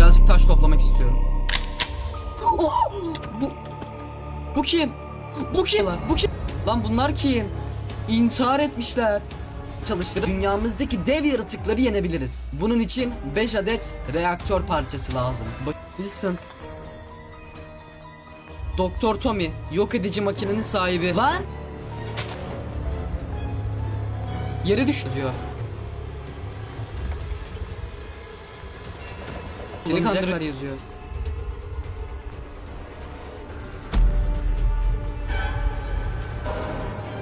Birazcık taş toplamak istiyorum. Oh! Bu Bu kim? Bu kim lan? Bu kim? Lan bunlar kim? İntihar etmişler. Çalıştırıp dünyamızdaki dev yaratıkları yenebiliriz. Bunun için 5 adet reaktör parçası lazım. Bak Wilson. Doktor Tommy, yok edici makinenin sahibi. Lan! Yere düştü Seni kandırırlar yazıyor.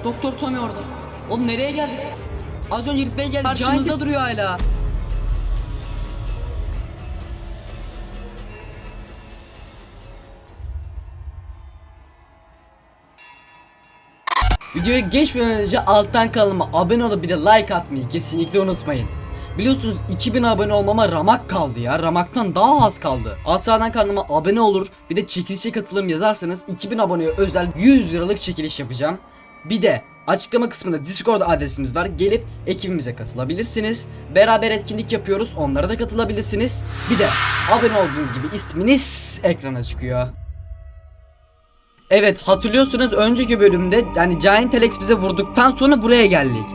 Doktor Tommy orada. Oğlum nereye geldi? Az önce gitmeye geldi. Karşımızda duruyor hala. Videoya geçmeden önce alttan kanalıma abone olup bir de like atmayı kesinlikle unutmayın. Biliyorsunuz 2000 abone olmama ramak kaldı ya. Ramaktan daha az kaldı. Alt sağdan kanalıma abone olur bir de çekilişe katılım yazarsanız 2000 aboneye özel 100 liralık çekiliş yapacağım. Bir de açıklama kısmında Discord adresimiz var. Gelip ekibimize katılabilirsiniz. Beraber etkinlik yapıyoruz. Onlara da katılabilirsiniz. Bir de abone olduğunuz gibi isminiz ekrana çıkıyor. Evet hatırlıyorsunuz önceki bölümde yani Giant Alex bize vurduktan sonra buraya geldik.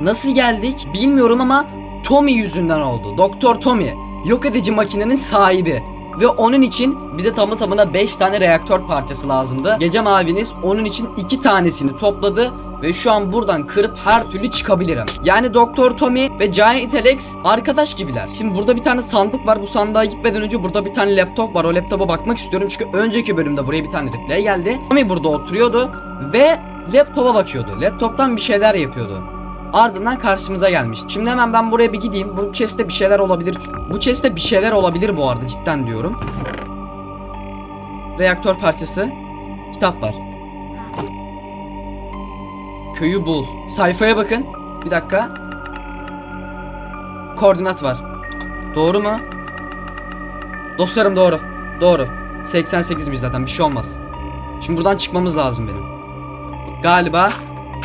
Nasıl geldik bilmiyorum ama Tommy yüzünden oldu. Doktor Tommy yok edici makinenin sahibi. Ve onun için bize tamı tamına 5 tane reaktör parçası lazımdı. Gece maviniz onun için 2 tanesini topladı ve şu an buradan kırıp her türlü çıkabilirim. Yani Doktor Tommy ve Giant Alex arkadaş gibiler. Şimdi burada bir tane sandık var. Bu sandığa gitmeden önce burada bir tane laptop var. O laptopa bakmak istiyorum çünkü önceki bölümde buraya bir tane replay geldi. Tommy burada oturuyordu ve laptopa bakıyordu. Laptoptan bir şeyler yapıyordu. Ardından karşımıza gelmiş. Şimdi hemen ben buraya bir gideyim. Bu chest'te bir şeyler olabilir. Bu chest'te bir şeyler olabilir bu arada cidden diyorum. Reaktör parçası. Kitap var. Köyü bul. Sayfaya bakın. Bir dakika. Koordinat var. Doğru mu? Dostlarım doğru. Doğru. 88'miş zaten bir şey olmaz. Şimdi buradan çıkmamız lazım benim. Galiba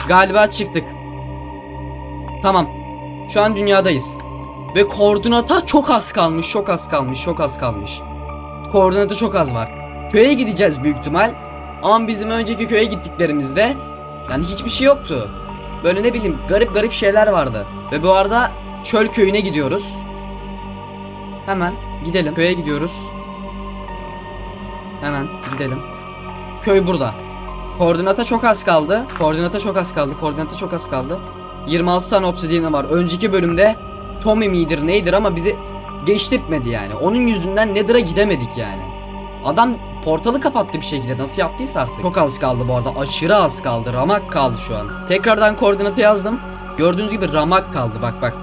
galiba çıktık. Tamam. Şu an dünyadayız. Ve koordinata çok az kalmış, çok az kalmış, çok az kalmış. Koordinatı çok az var. Köye gideceğiz büyük ihtimal. Ama bizim önceki köye gittiklerimizde yani hiçbir şey yoktu. Böyle ne bileyim garip garip şeyler vardı. Ve bu arada çöl köyüne gidiyoruz. Hemen gidelim. Köye gidiyoruz. Hemen gidelim. Köy burada. Koordinata çok az kaldı. Koordinata çok az kaldı. Koordinata çok az kaldı. 26 tane obsidian var. Önceki bölümde Tommy midir neydir ama bizi geçtirtmedi yani. Onun yüzünden Nether'a gidemedik yani. Adam portalı kapattı bir şekilde nasıl yaptıysa artık. Çok az kaldı bu arada aşırı az kaldı ramak kaldı şu an. Tekrardan koordinatı yazdım. Gördüğünüz gibi ramak kaldı bak bak.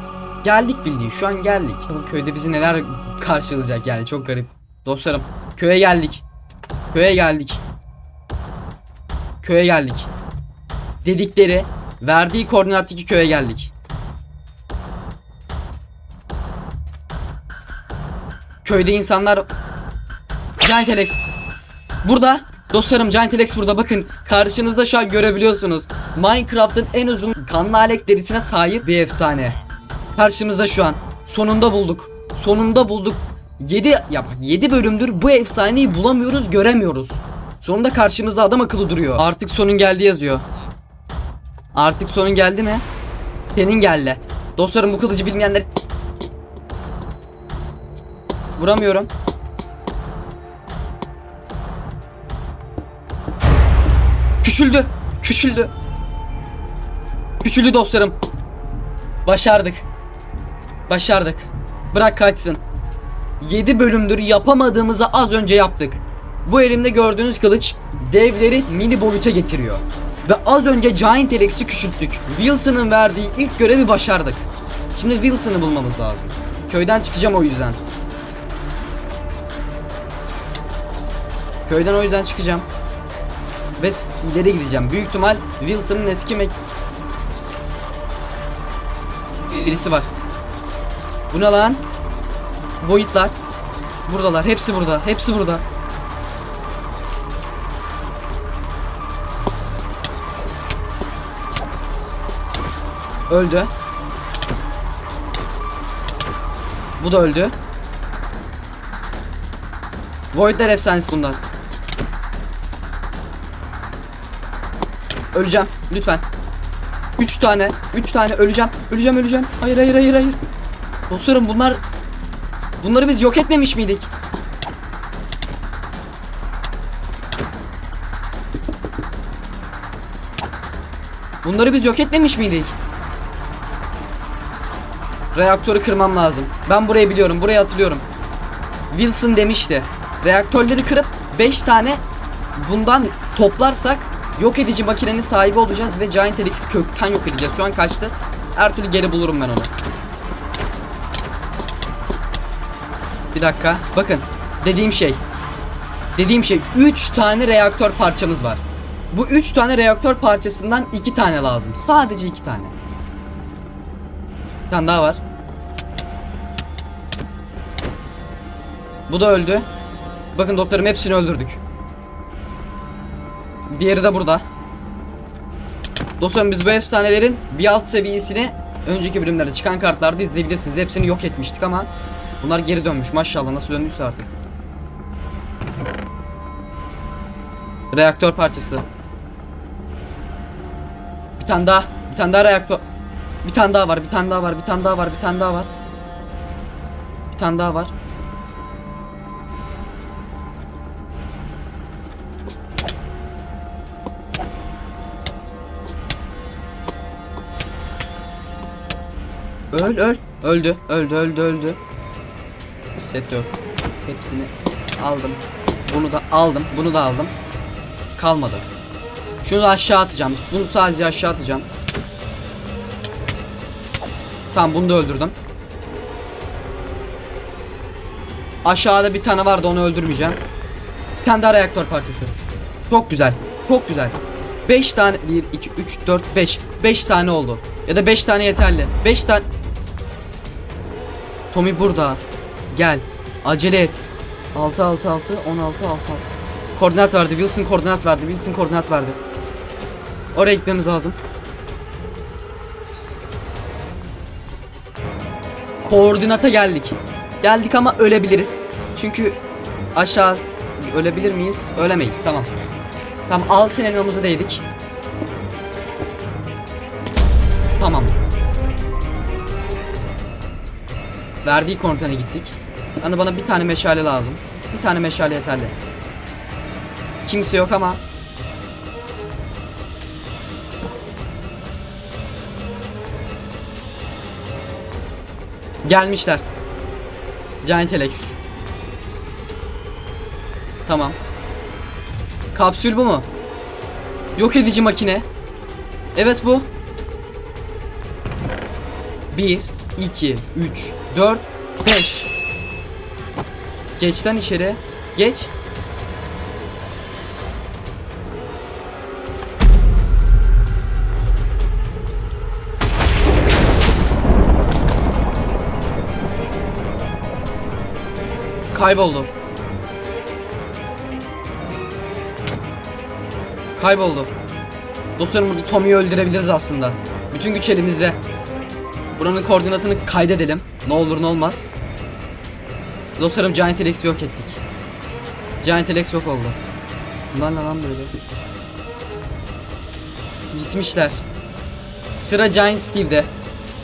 Geldik bildiğin şu an geldik. Bakalım köyde bizi neler karşılayacak yani çok garip. Dostlarım köye geldik. Köye geldik. Köye geldik. Dedikleri verdiği koordinattaki köye geldik. Köyde insanlar Giant Alex. Burada Dostlarım Giant Alex burada. Bakın karşınızda şu an görebiliyorsunuz. Minecraft'ın en uzun kanlı Alex derisine sahip bir efsane. Karşımızda şu an. Sonunda bulduk. Sonunda bulduk. 7 ya 7 bölümdür bu efsaneyi bulamıyoruz göremiyoruz. Sonunda karşımızda adam akıllı duruyor. Artık sonun geldi yazıyor Artık sonun geldi mi? Senin geldi Dostlarım bu kılıcı bilmeyenler Vuramıyorum Küçüldü. Küçüldü. Küçüldü dostlarım. Başardık. Başardık. Bırak kaçsın. 7 bölümdür yapamadığımızı az önce yaptık. Bu elimde gördüğünüz kılıç devleri mini boyuta getiriyor. Ve az önce Giant Alex'i küçülttük. Wilson'ın verdiği ilk görevi başardık. Şimdi Wilson'ı bulmamız lazım. Köyden çıkacağım o yüzden. Köyden o yüzden çıkacağım. Ve ileri gideceğim. Büyük ihtimal Wilson'ın eski mek... Birisi var. Bu ne lan? Void'lar. Buradalar. Hepsi burada. Hepsi burada. Öldü. Bu da öldü. Voidler efsanesi bunlar. Öleceğim lütfen. 3 tane, 3 tane öleceğim. Öleceğim, öleceğim. Hayır, hayır, hayır, hayır. Dostlarım bunlar Bunları biz yok etmemiş miydik? Bunları biz yok etmemiş miydik? Reaktörü kırmam lazım. Ben burayı biliyorum. Burayı hatırlıyorum. Wilson demişti. Reaktörleri kırıp 5 tane bundan toplarsak yok edici makinenin sahibi olacağız ve Giant Helix'i kökten yok edeceğiz. Şu an kaçtı. Her türlü geri bulurum ben onu. Bir dakika. Bakın. Dediğim şey. Dediğim şey 3 tane reaktör parçamız var. Bu 3 tane reaktör parçasından 2 tane lazım. Sadece 2 tane. Tane daha var. Bu da öldü. Bakın doktorum hepsini öldürdük. Diğeri de burada. Dostlarım biz bu efsanelerin bir alt seviyesini önceki bölümlerde çıkan kartlarda izleyebilirsiniz. Hepsini yok etmiştik ama bunlar geri dönmüş maşallah nasıl döndüyse artık. Reaktör parçası. Bir tane daha. Bir tane daha reaktör. Bir tane daha var. Bir tane daha var. Bir tane daha var. Bir tane daha var. Bir tane daha var. Öl öl. Öldü. Öldü öldü öldü. Set yok. Hepsini aldım. Bunu da aldım. Bunu da aldım. Kalmadı. Şunu da aşağı atacağım. Bunu sadece aşağı atacağım. Tamam bunu da öldürdüm. Aşağıda bir tane vardı onu öldürmeyeceğim. Bir tane daha reaktör parçası. Çok güzel. Çok güzel. 5 tane 1 2 3 4 5. 5 tane oldu. Ya da 5 tane yeterli. 5 tane Tommy burada. Gel. Acele et. 6 6 6 16 6 6. Koordinat verdi. Wilson koordinat verdi. Wilson koordinat verdi. Oraya gitmemiz lazım. Koordinata geldik. Geldik ama ölebiliriz. Çünkü aşağı ölebilir miyiz? Ölemeyiz. Tamam. Tamam altın elmamızı değdik. Tamam. Verdiği koordinata gittik. Yani bana bir tane meşale lazım. Bir tane meşale yeterli. Kimse yok ama Gelmişler. Giant Alex. Tamam. Kapsül bu mu? Yok edici makine. Evet bu. 1 2 3 4 5 Geç lan içeri. Geç. Kayboldu. Kayboldu. Dostlarım burada Tommy'yi öldürebiliriz aslında. Bütün güç elimizde. Buranın koordinatını kaydedelim. Ne olur ne olmaz. Dostlarım Giant Alex'i yok ettik. Giant Alex yok oldu. Bunlar ne lan böyle? Gitmişler. Sıra Giant Steve'de.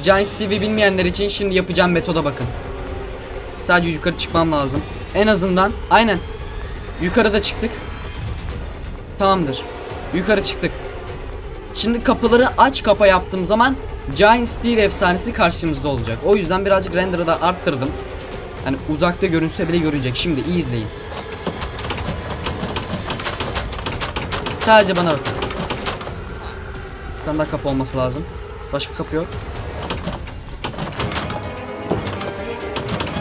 Giant Steve'i bilmeyenler için şimdi yapacağım metoda bakın. Sadece yukarı çıkmam lazım. En azından aynen. Yukarıda çıktık. Tamamdır. Yukarı çıktık. Şimdi kapıları aç kapa yaptığım zaman Giant Steve efsanesi karşımızda olacak. O yüzden birazcık render'ı da arttırdım. Yani uzakta görünse bile görünecek. Şimdi iyi izleyin. Sadece bana bakın. Bir tane daha kapı olması lazım. Başka kapı yok.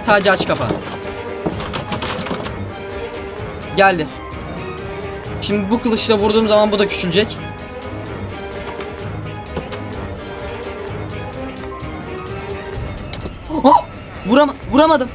Sadece aç kapa. Geldi. Şimdi bu kılıçla vurduğum zaman bu da küçülecek. Oh! Vurama vuramadım.